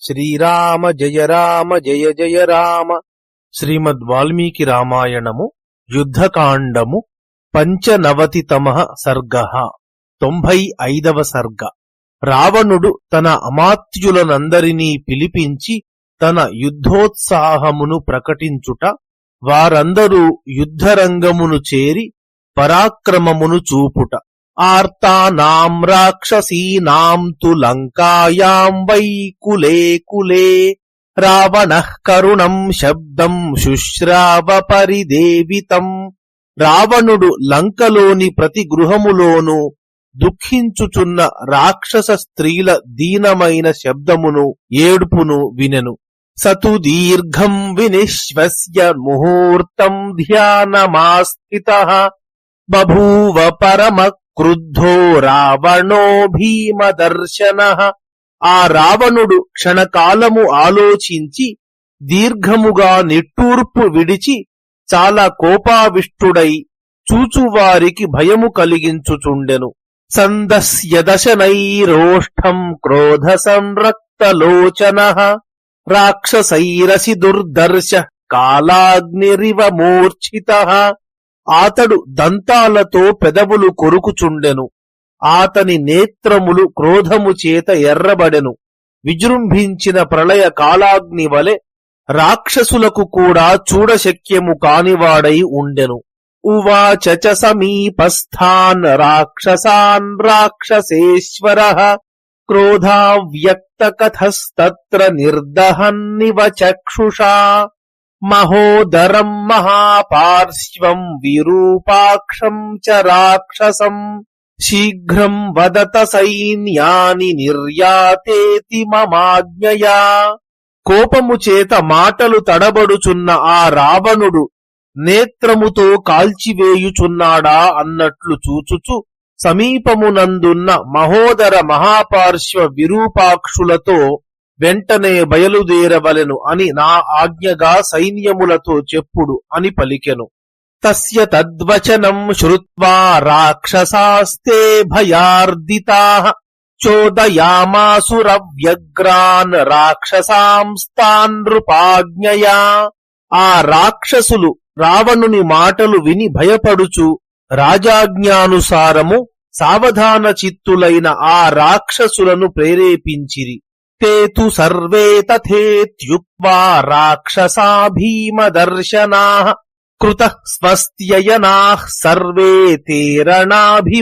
శ్రీరామ జయ రామ జయ జయ రామ. శ్రీమద్ వాల్మీకి రామాయణము యుద్ధకాండము పంచనవతితమ సర్గ. తొంభై ఐదవ సర్గ. రావణుడు తన అమాత్యులనందరినీ పిలిపించి తన యుద్ధోత్సాహమును ప్రకటించుట వారందరూ యుద్ధరంగమును చేరి పరాక్రమమును చూపుట. ఆర్తానాం రాక్షసీనాం తు లంకాయాం వై కులే కులే రావణ కరుణం శబ్దం శుశ్రావ పరిదేవితం రావణుడు లంకలోని ప్రతి గృహములోనూ దుఃఖించుచున్న రాక్షస స్త్రీల దీనమైన శబ్దమును ఏడుపును వినెను। సతు దీర్ఘం వినిశ్వస్య ముహూర్తం ధ్యానమాస్థిత బభూవ పరమ క్రుద్ధో రావణో భీమదర్శన. ఆ రావణుడు క్షణకాలము ఆలోచించి దీర్ఘముగా నిట్టూర్పు విడిచి చాలా కోపావిష్టుడై చూచువారికి భయము కలిగించుచుండెను. సందస్యదశనైరోష్టం క్రోధ సంరక్తలోచన. రాక్షసైరసి దుర్దర్శ కాలాగ్నిరివ మూర్ఛిత. ఆతడు దంతాలతో పెదవులు కొరుకుచుండెను. ఆతని నేత్రములు క్రోధము చేత ఎర్రబడెను. విజృంభించిన ప్రళయ కాలాగ్ని వలె రాక్షసులకు కూడా చూడశక్యము కానివాడై ఉండెను. ఉవాచ చ సమీపస్థాన్ రాక్షసాన్ రాక్షసేశ్వర క్రోధావ్యక్త కథస్తత్ర నిర్దహన్నివ చక్షుషా. మహోదరం మహాపార్శ్వం విరూపాక్షం చ రాక్షసం. శీఘ్రం వదత సైన్యాని నిర్యాతేతి మమాజ్ఞయా. కోపము చేత మాటలు తడబడుచున్న ఆ రావణుడు నేత్రముతో కాల్చివేయుచున్నాడా అన్నట్లు చూచుచు సమీపమునందున్న మహోదర మహాపార్శ్వ విరూపాక్షులతో వెంటనే బయలుదేరవలెను అని నా ఆజ్ఞగా సైన్యములతో చెప్పుడు అని పలికెను. తస్య తద్వచనం శ్రుత్వా రాక్షసాస్తే భయార్దితా చోదయామాసురవ్యగ్రాన్ రాక్షసాంస్తాన్ నృపాజ్ఞయా. ఆ రాక్షసులు రావణుని మాటలు విని భయపడుచు రాజాజ్ఞానుసారము సావధాన చిత్తులైన ఆ రాక్షసులను ప్రేరేపించిరి. ते तु सर्वे तथेत्युक्त्वा राक्षसा भीमदर्शनाः कृतः స్వస్త్యయనాః సర్వే తేరణాభిముఖాయయుః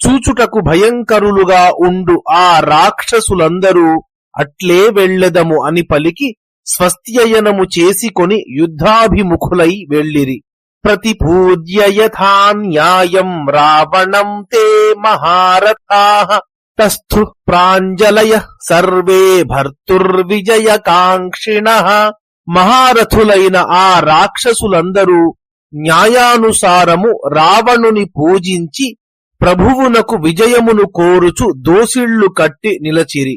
చూచుటకు భయంకరులుగా ఉండు ఆ రాక్షసులందరూ అట్లే వెళ్ళెదము అని పలికి స్వస్త్యయనము చేసుకొని యుద్ధాభిముఖులై వెళ్ళిరి ప్రతిపూజ్య యథా న్యాయం రావణం తే మహారథాః తస్థు ప్రాంజలయ సర్వే భర్తుర్విజయకాంక్షిణ మహారథులైన ఆ రాక్షసులందరూ న్యాయానుసారము రావణుని పూజించి ప్రభువునకు విజయమును కోరుచు దోసిళ్ళు కట్టి నిలచిరి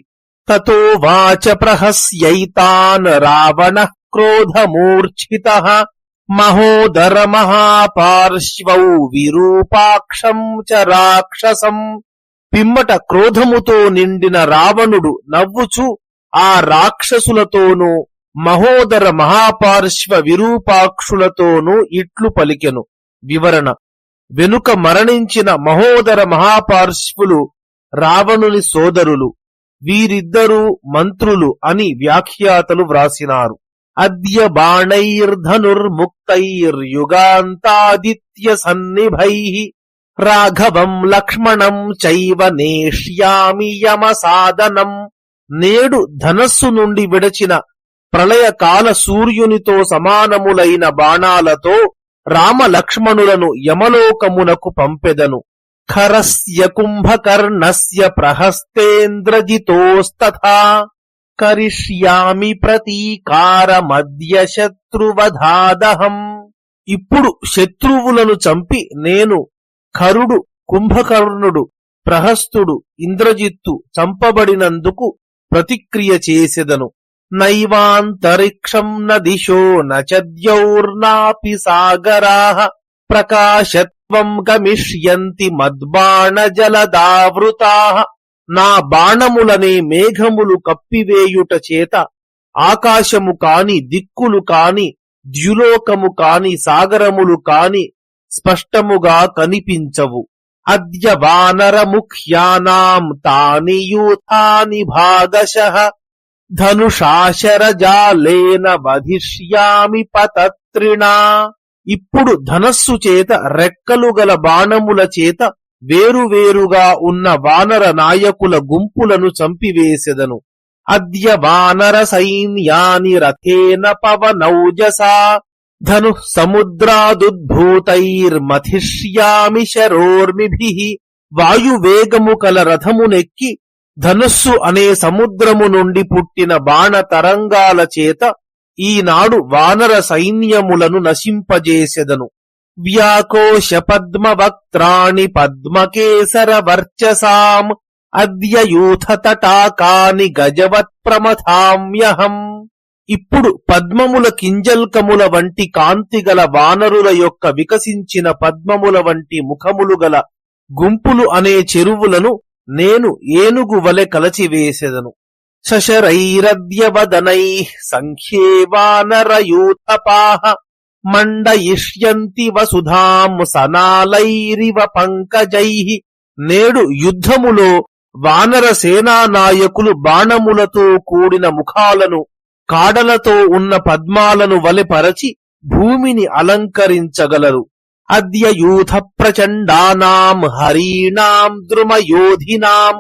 తతో వాచ ప్రహస్యైతాన్ రావణ క్రోధమూర్ఛిత మహోదర మహాపార్శ్వౌ విరూపాక్షం చ రాక్షసం పిమ్మట క్రోధముతో నిండిన రావణుడు నవ్వుచు ఆ రాక్షసులతోనూ మహోదర మహాపార్శ్వ విరూపాక్షులతోనూ ఇట్లు పలికెను. వివరణ. వెనుక మరణించిన మహోదర మహాపార్శ్వులు రావణుని సోదరులు. వీరిద్దరూ మంత్రులు అని వ్యాఖ్యాతలు వ్రాసినారు. అద్య బాణైర్ధనుర్ముక్తైర్యుగాంతాదిత్య సన్నిభై రాఘవం లక్ష్మణం చైవ నేష్యామి యమ సాధనం నేడు ధనస్సు నుండి విడచిన ప్రళయకాల సూర్యునితో సమానములైన బాణాలతో రామ లక్ష్మణులను యమలోకమునకు పంపెదను. ఖరస్య కుంభకర్ణస్య ప్రహస్తేంద్రజితోస్తథా. కరిష్యామి ప్రతీకారమద్య శత్రువధాదహం. ఇప్పుడు శత్రువులను చంపి నేను కరుడు కుంభకర్ణుడు ప్రహస్తుడు ఇంద్రజిత్తు చంపబడినందుకు ప్రతిక్రియ చేసెదను. నైవాంతరిక్షం న దిశో సాగరా ప్రకాశత్వం గమిష్యంతి మద్బాణ జలదావృతా నా బాణములనే మేఘములు కప్పివేయుట చేత ఆకాశము కాని దిక్కులు కాని ద్యులోకము కాని సాగరములు కాని స్పష్టముగా కనిపించవు. అద్య వానరముఖ్యానాం తాని యూథాని భాగశ. ధనుషాశరజాలేన వధిష్యామి పతత్రిణా. ఇప్పుడు ధనస్సు చేత రెక్కలు గల బాణముల చేత వేరువేరుగా ఉన్న వానర నాయకుల గుంపులను చంపివేసెదను. అద్య వానర సైన్యాని రథేన పవనౌజసా. ధను సముద్రాదుద్భూతైర్మథిష్యామి శరోర్మిభి వాయువేగము కల రథమునెక్కి ధనుస్సు అనే సముద్రము నుండి పుట్టిన బాణ తరంగాల చేత ఈనాడు వానర సైన్యములను నశింపజేసెదను. వ్యాకోశ పద్మవక్త్రాణి పద్మకేసర వర్చసాం అద్యయూథ తటాకాని గజవత్ ప్రమథామ్యహం ఇప్పుడు పద్మముల కింజల్కముల వంటి కాంతిగల వానరుల యొక్క వికసించిన పద్మముల వంటి ముఖములు గల గుంపులు అనే చెరువులను నేను ఏనుగు వలె కలచివేసెదను. శశరైరద్యవదనై సంఖ్యే వానరయూతపాహ మండయిష్యంతి వసుధాం సనాలైరివ పంకజై నేడు యుద్ధములో వానర సేనా నాయకులు బాణములతో కూడిన ముఖాలను కాడలతో ఉన్న పద్మాలను వలెపరచి భూమిని అలంకరించగలరు. అద్యయూథ ప్రచండానాం హరీణాం ద్రుమయోధినాం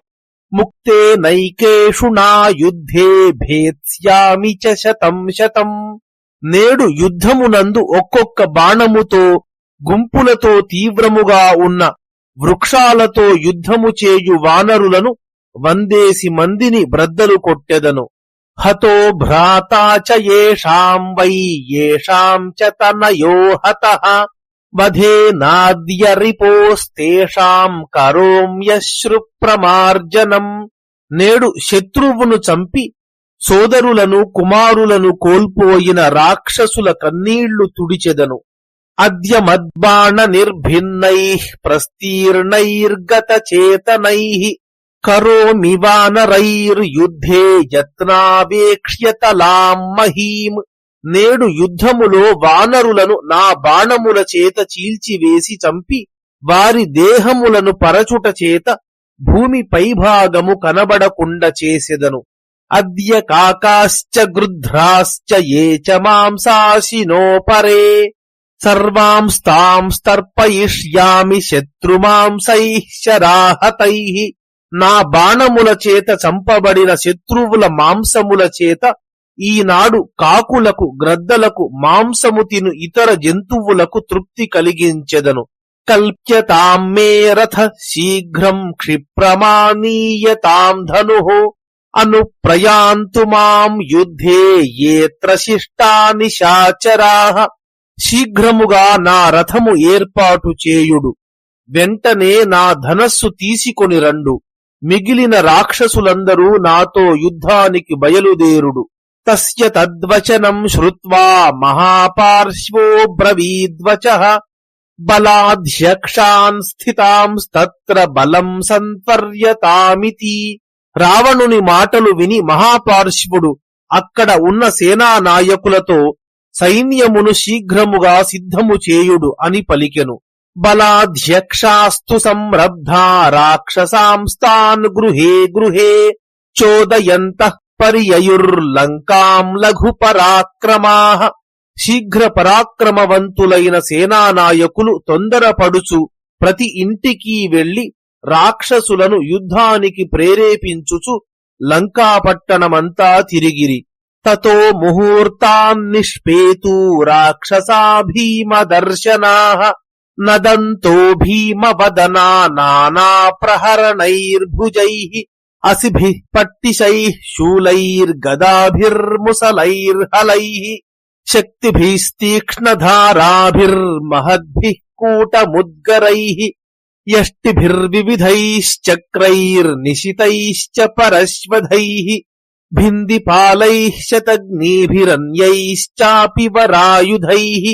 ముక్తే నైకేషుణా యుద్ధే భేత్స్యామి చ శతం శతం. నేడు యుద్ధమునందు ఒక్కొక్క బాణముతో గుంపులతో తీవ్రముగా ఉన్న వృక్షాలతో యుద్ధము చేయు వానరులను వందేసి మందిని బ్రద్దలు కొట్టెదను. హతో భ్రాతా చ ఏషాం వై ఏషాం చ తనయో హతః వధే నాద్య రిపోస్తేషాం కరోమ్యశ్రు ప్రమార్జనం నేడు శత్రువును చంపి సోదరులను కుమారులను కోల్పోయిన రాక్షసుల కన్నీళ్ళు తుడిచెదను అద్య మద్బాణ నిర్భిన్నై ప్రస్తీర్ణైర్గత చేతనై కరోమి వానరైర్యుద్ధే యత్నావేక్ష్యతలాం మహీం. నేడు యుద్ధములో వానరులను నా బాణముల చేత చీల్చివేసి చంపి వారి దేహములను పరచుట చేత భూమి పైభాగము కనబడకుండా చేసెదను. అద్య కాకాశ్చ గృధ్రాశ్చ ఏ చ మాంసాశినోపరే సర్వాంస్తాం స్తర్పయిష్యామి శత్రుమాంసైః శరాహతైః. నా బాణముల చేత చంపబడిన శత్రువుల మాంసముల చేత ఈనాడు కాకులకు గ్రద్దలకు మాంసము తిను ఇతర జంతువులకు తృప్తి కలిగించెదను. కల్ప్యతాం మే రథ శీఘ్రం క్షిప్రమానీయతాం ధను అను ప్రయాంతు మాం యుద్ధే ఏత్ర శిష్టాని శాచరాహ శీఘ్రముగా నా రథము ఏర్పాటు చేయుడు. వెంటనే నా ధనస్సు తీసుకొని రండు. మిగిలిన రాక్షసులందరూ నాతో యుద్ధానికి బయలుదేరుడు. తస్య తద్వచనం శ్రుత్వా మహాపార్శ్వోబ్రవీద్వచ బలాధ్యక్షాన్ స్థితాంస్తత్ర బలం సంత్వర్యతామితి రావణుని మాటలు విని మహాపార్శ్వుడు అక్కడ ఉన్న సేనా నాయకులతో సైన్యమును శీఘ్రముగా సిద్ధము చేయుడు అని పలికెను. బలాధ్యక్షాస్తు సంరబ్ధా రాక్షసాంస్తాన్ గృహే గృహే చోదయంత పర్యయుర్లంకాం లఘు పరాక్రమా శీఘ్ర పరాక్రమవంతులైన సేనానాయకులు తొందరపడుచు ప్రతి ఇంటికి వెళ్ళి రాక్షసులను యుద్ధానికి ప్రేరేపించుచు లంకాపట్టణమంతా తిరిగిరి. తతో ముహూర్తాన్నిష్పేతూ రాక్షసా భీమదర్శనా नदन्तो भीमवदना नानाप्रहरणैर्भुजैः असिभिः पट्टिशैः शूलैर्गदाभिर्मुसलैर्हलैः शक्तिभिस्तीक्ष्णधाराभिर्महद्भिः कूटमुद्गरैः यष्टिभिर्विविधैश्चक्रैर्निशितैश्च परश्वधैः भिन्दिपालैः शतग्निभिरन्यैश्चापि वरायुधैः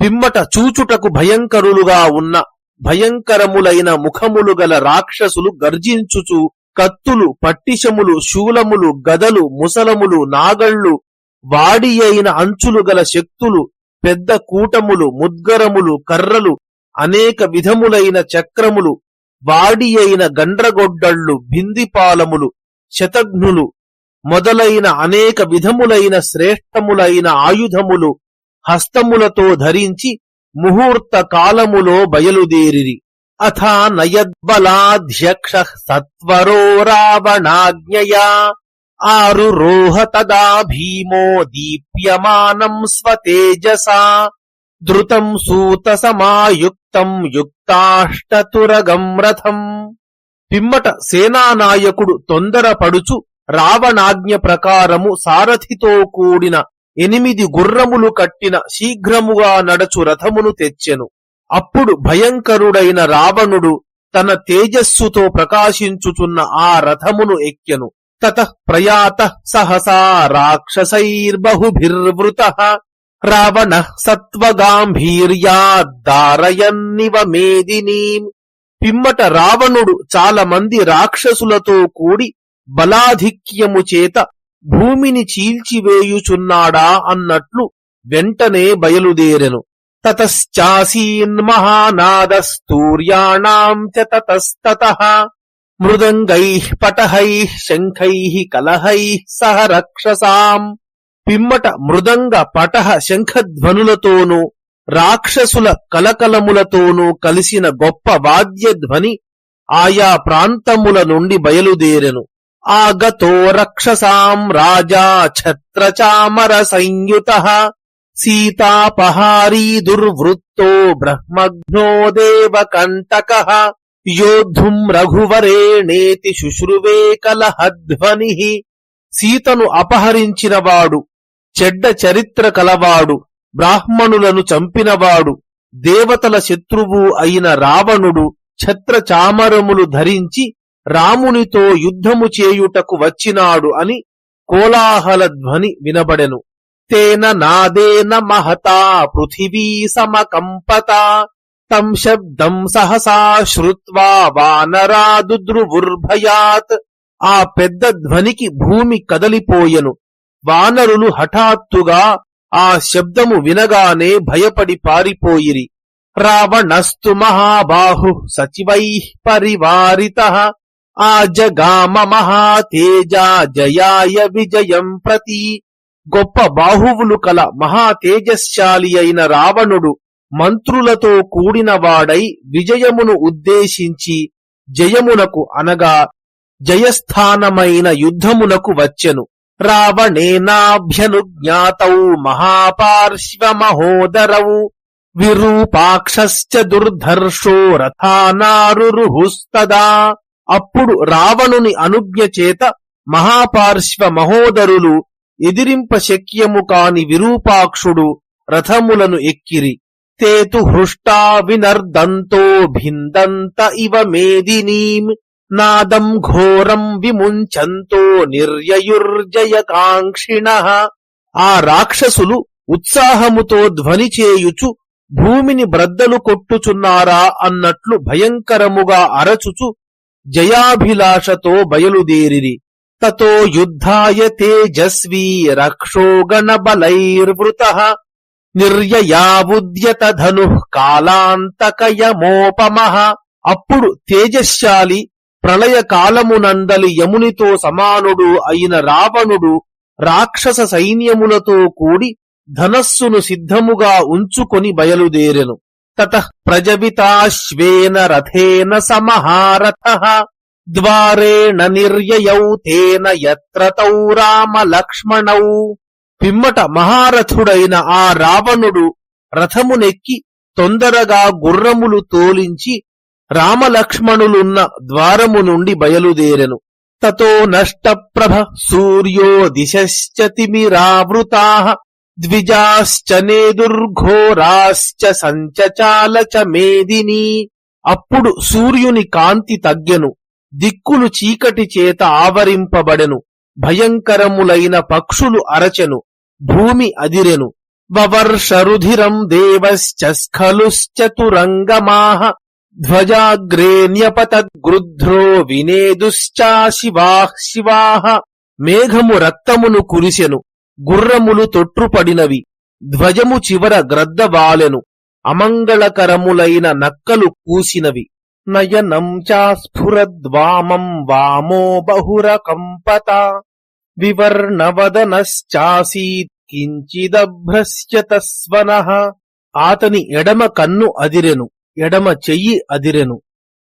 పిమ్మట చూచుటకు భయంకరులుగా ఉన్న భయంకరములైన ముఖములు గల రాక్షసులు గర్జించుచు కత్తులు పట్టిశములు శూలములు గదలు ముసలములు నాగళ్ళు వాడి అయిన అంచులు గల శక్తులు పెద్ద కూటములు ముద్గరములు కర్రలు అనేక విధములైన చక్రములు వాడి అయిన గండ్రగొడ్డళ్ళు బిందిపాలములు శతఘ్నులు మొదలైన అనేక విధములైన శ్రేష్టములైన ఆయుధములు హస్తములతో ధరించి ముహూర్త కాలములో బయలుదేరిరి. అథా నయద్బలాధ్యక్ష సత్వరో రావణాజ్ఞయా ఆరురోహ తదా భీమో దీప్యమానం స్వతేజసా. ధృతం సూత సమాయుక్తం యుక్తాష్టతురగం రథం. పిమ్మట సేనానాయకుడు తొందరపడుచు రావణాజ్ఞ ప్రకారము సారథితో కూడిన ఎనిమిది గుర్రములు కట్టిన శీఘ్రముగా నడచు రథమును తెచ్చెను. అప్పుడు భయంకరుడైన రావణుడు తన తేజస్సుతో ప్రకాశించుచున్న ఆ రథమును ఎక్కెను. తత ప్రయాత సహసా రాక్షసైర్బహుభిర్వృత రావణ సత్వగాంభీర్యాద్దారయన్నివ మేదినీం పిమ్మట రావణుడు చాలా మంది రాక్షసులతో కూడి బలాధిక్యము చేత భూమిని చీల్చివేయుచున్నాడా అన్నట్లు వెంటనే బయలుదేరెను. తతశ్చాసీన్మహానాదస్తూర్యాణాం చ తతస్తతః. మృదంగైః పటహైః శంఖైః సహ రక్షసాం. పిమ్మట మృదంగ పటహ శంఖధ్వనులతోనూ రాక్షసుల కలకలములతోనూ కలిసిన గొప్ప వాద్యధ్వని ఆయా ప్రాంతముల నుండి బయలుదేరెను. ఆగతో రక్షసాం రాజా ఛత్రచామర సంయుత సీతాపహారీ దుర్వృత్తో బ్రహ్మఘ్నో దేవకంటక రఘువరేణేతి శుశ్రువే కలహధ్వని సీతను అపహరించినవాడు చెడ్డ చరిత్ర కలవాడు బ్రాహ్మణులను చంపినవాడు దేవతల శత్రువు అయిన రావణుడు ఛత్రచామరములు ధరించి రామునితో యుద్ధము చేయుటకు వచ్చినాడు అని కోలాహల ధ్వని వినబడెను. తేన నాదేన మహతా పృథివీ సమకంపత. తం శబ్దం సహసా శ్రుత్వా వానరాదుద్రువుర్భయాత్ ఆ పెద్ద ధ్వనికి భూమి కదలిపోయెను. వానరులు హఠాత్తుగా ఆ శబ్దము వినగానే భయపడి పారిపోయిరి. రావణస్తు మహాబాహు సచివై పరివారిత. ఆ జగామ మహాతేజా జయాయ విజయం ప్రతి. గొప్ప బాహువులు కల మహాతేజశాలి అయిన రావణుడు మంత్రులతో కూడినవాడై విజయమును ఉద్దేశించి జయమునకు అనగా జయస్థానమైన యుద్ధమునకు వచ్చెను. రావణేనాభ్యనుజ్ఞాతౌ మహాపార్శ్వమహోదరౌ. విరూపాక్షశ్చ దుర్ధర్షో రథానారురుహుస్తదా. అప్పుడు రావణుని అనుజ్ఞ చేత మహాపార్శ్వ మహోదరులు ఎదిరింప శక్యము కాని విరూపాక్షుడు రథములను ఎక్కిరి. తేతు హృష్టా వినర్దంతో భిందంత ఇవ మేదినీం నాదం ఘోరం విముంచంతో నిర్యయుర్జయకాంక్షిణ. ఆ రాక్షసులు ఉత్సాహముతో ధ్వని చేయుచు భూమిని బ్రద్దలు కొట్టుచున్నారా అన్నట్లు భయంకరముగా అరచుచు జయాభిలాషతో బయలుదేరిరి. తతో యుద్ధాయ తేజస్వీ రక్షోగణబలైర్వృత నిర్యయావుద్యత ధను కాలాంతకయమోపమ. అప్పుడు తేజశాలి ప్రళయ కాలమునందలి యమునితో సమానుడు అయిన రావణుడు రాక్షస సైన్యములతో కూడి ధనస్సును సిద్ధముగా ఉంచుకొని బయలుదేరెను. తత ప్రజవితాశ్వేన రథేన సమహారథ ద్వారేణ నిర్యయౌ తేన యత్ర తౌ రామ లక్ష్మణౌ పిమ్మట మహారథుడైన ఆ రావణుడు రథమునెక్కి తొందరగా గుర్రములు తోలించి రామలక్ష్మణులున్న ద్వారము నుండి బయలుదేరెను. తతో నష్టప్రభ సూర్యో దిశ్చతిమిరావృతా ద్విజాశ్చ నేదుర్ఘోరాశ్చ సంచచాల చ మేదిని అప్పుడు సూర్యుని కాంతి తగ్గెను. దిక్కులు చీకటి చేత ఆవరింపబడెను. భయంకరములైన పక్షులు అరచెను. భూమి అదిరెను. వవర్షరుధిరం దేవశ్చ స్ఖలుశ్చతురంగమాహ ధ్వజాగ్రేణ్యపతద్గృధ్రో వినేదుశ్చాశివాః శివాః. మేఘము రక్తమును కురిసెను. గుర్రములు తొట్రుపడినవి. ధ్వజము చివర గ్రద్దబాలెను అమంగళకరములైన నక్కలు కూసినవి. నయనం చాస్ఫురద్వామం వామో బహురకంపత. వివర్ణవదనశ్చాసీత్ కించిదభ్రశ్యతస్వన ఆతని ఎడమ కన్ను అదిరెను. ఎడమ చెయ్యి అదిరెను.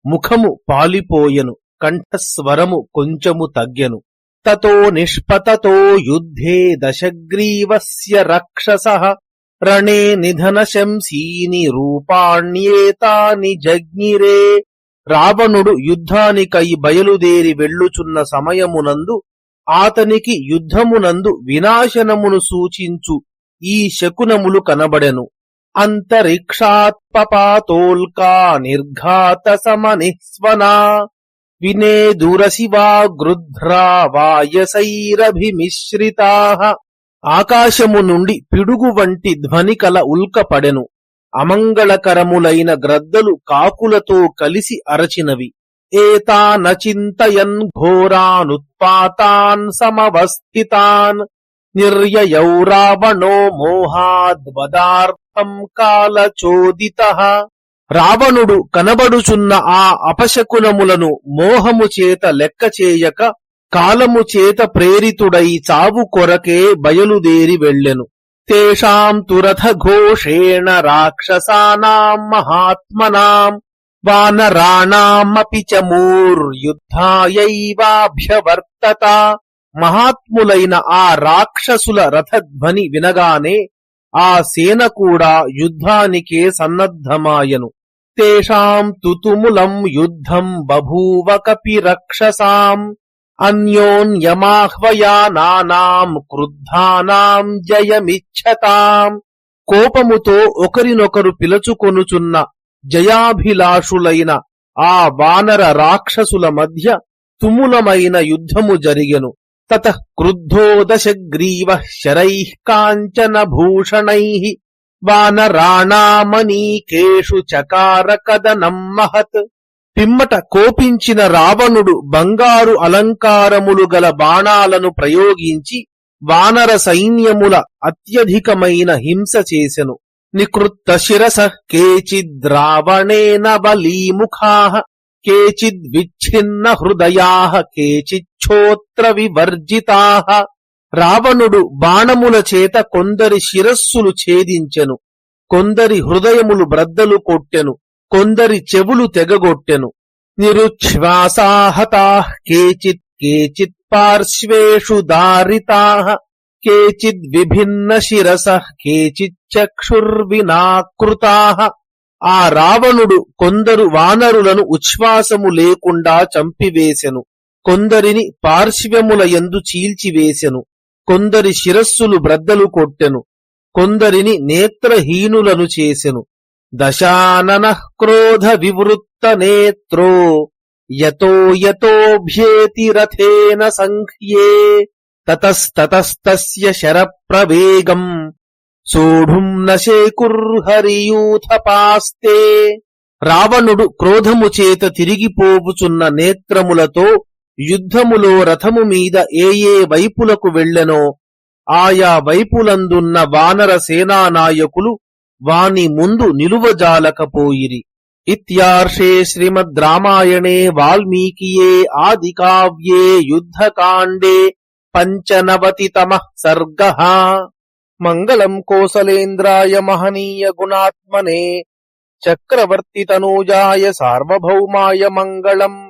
ముఖము పాలిపోయెను. కంఠస్వరము కొంచెము తగ్గెను. తతో నిష్పతతో యుద్ధే దశగ్రీవస్య రక్షస. రణే నిధన శంసీని రూపాణ్యేతాని జజ్ఞిరే. రావణుడు యుద్ధానికై బయలుదేరి వెళ్ళుచున్న సమయమునందు ఆతనికి యుద్ధమునందు వినాశనమును సూచించు ఈ శకునములు కనబడెను. అంతరిక్షాత్పపాతోల్కా నిర్ఘాత సమనిస్వనా. వినేదురశివా గృధ్రా వాయసైరభిమిశ్రితా ఆకాశము నుండి పిడుగు వంటి ధ్వని కల ఉల్కపడెను. అమంగళకరములైన గ్రద్దలు కాకులతో కలిసి అరచినవి. ఏతానచింతయన్ ఘోరానుత్పాతాన్ సమవస్థితాన్. నిర్యయౌ రావణో మోహాద్వదార్థం కాలచోదిత. రావణుడు కనబడుచున్న ఆ అపశకునములను మోహము చేత లెక్క చేయక కాలము చేత ప్రేరితుడై చావు కొరకే బయలుదేరి వెళ్ళెను. తేషాం తురథ ఘోషేణ రాక్షసానాం మహాత్మనాం వానరాణామపి చ మూర్యుద్ధాయైవాభ్యవర్తత. మహాత్ములైన ఆ రాక్షసుల రథధ్వని వినగానే ఆ సేన కూడా యుద్ధానికే సన్నద్ధమాయను. తేషాం తుతుములం యుద్ధం బభూవ కపి రక్షసాం అన్యోన్యమాహ్వయానానాం క్రుద్ధానాం జయమిచ్చతాం కోపముతో ఒకరినొకరు పిలచుకొనుచున్న జయాభిలాషులైన ఆ వానర రాక్షసుల మధ్య తుములమైన యుద్ధము జరిగెను తత క్రుద్ధో దశగ్రీవ కాంచన భూషణై వానరాణామనీకేషు చకార కదనం మహత్. పిమ్మట కోపించిన రావణుడు బంగారు అలంకారములు గల బాణాలను ప్రయోగించి వానర సైన్యముల అత్యధికమైన హింస చేసెను. నికృత్త శిరస కేచిద్రావణేన బలీముఖా. కేచిద్విచ్ఛిన్న హృదయా. కేచిచ్చోత్ర వివర్జితా. రావణుడు బాణముల చేత కొందరి శిరస్సులు ఛేదించెను కొందరి హృదయములు బ్రద్దలు కొట్టెను కొందరి చెవులు తెగగొట్టెను. నిరుచ్ఛ్వాసాహతా కేచిత్ కేచిత్ పార్శ్వేషు దారితా కేచిద్ విభిన్న శిరస కేచిచ్చక్షుర్వినాకృతా ఆ రావణుడు కొందరు వానరులను ఉచ్ఛ్వాసము లేకుండా చంపివేశెను కొందరిని పార్శ్వముల యందు చీల్చివేశెను కొందరి శిరస్సులు బ్రద్దలు కొట్టెను కొందరిని నేత్రహీనులను చేసెను. దశానన క్రోధ వివృత్త నేత్రో యతో యతోభ్యేతి రథేన సంఖ్యే తతస్తతస్తస్య శరప్రవేగం. సోఢుం నశేకుర్హరియూథపాస్తే. రావణుడు క్రోధము చేత తిరిగిపోపుచున్న నేత్రములతో యుద్ధములో రథము మీద ఏ ఏ వైపులకు వెళ్ళెనో ఆయా వైపులందున్న వానర సేనానాయకులు వాని ముందు నిలువజాలకపోయిరి ఇత్యార్షే శ్రీమద్ రామాయణే వాల్మీకియే ఆది కావ్యే యుద్ధకాండే పంచనవతితమ సర్గ. మంగళం కోసలేంద్రాయ మహనీయ గుణాత్మనే. చక్రవర్తి తనూజాయ సార్వభౌమాయ మంగళం.